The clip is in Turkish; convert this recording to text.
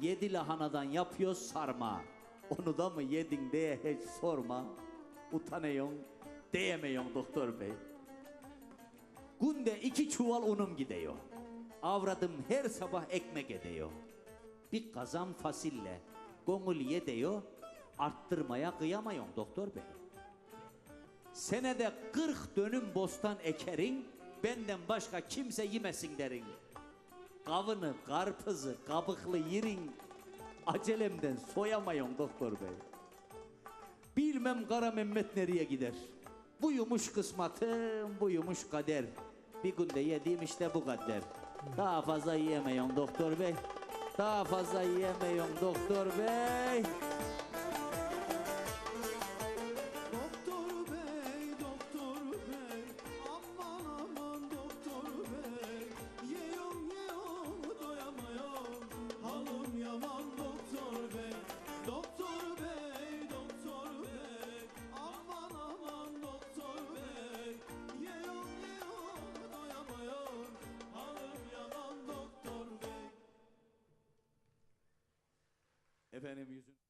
Yedi lahanadan yapıyoruz sarma. Onu da mı yedin diye hiç sorma. Utanıyorsun, diyemiyorsun doktor bey. Günde iki çuval unum gidiyor. Avradım her sabah ekmek ediyor. Bir kazan fasille gongul yediyor. Arttırmaya kıyamıyorsun doktor bey. Senede 40 dönüm bostan ekerin, benden başka kimse yemesin derin. Kavını, karpuzu, kabıklı yirin, acelemden soyamayın doktor bey. Bilmem Kara Mehmet nereye gider. Buyumuş kısmatım, buyumuş kader. Bir günde yediğim işte bu kadar. Daha fazla yiyemeyin doktor bey. Daha fazla yiyemeyin doktor bey. Yaman doktor bey. Efendim yüzün...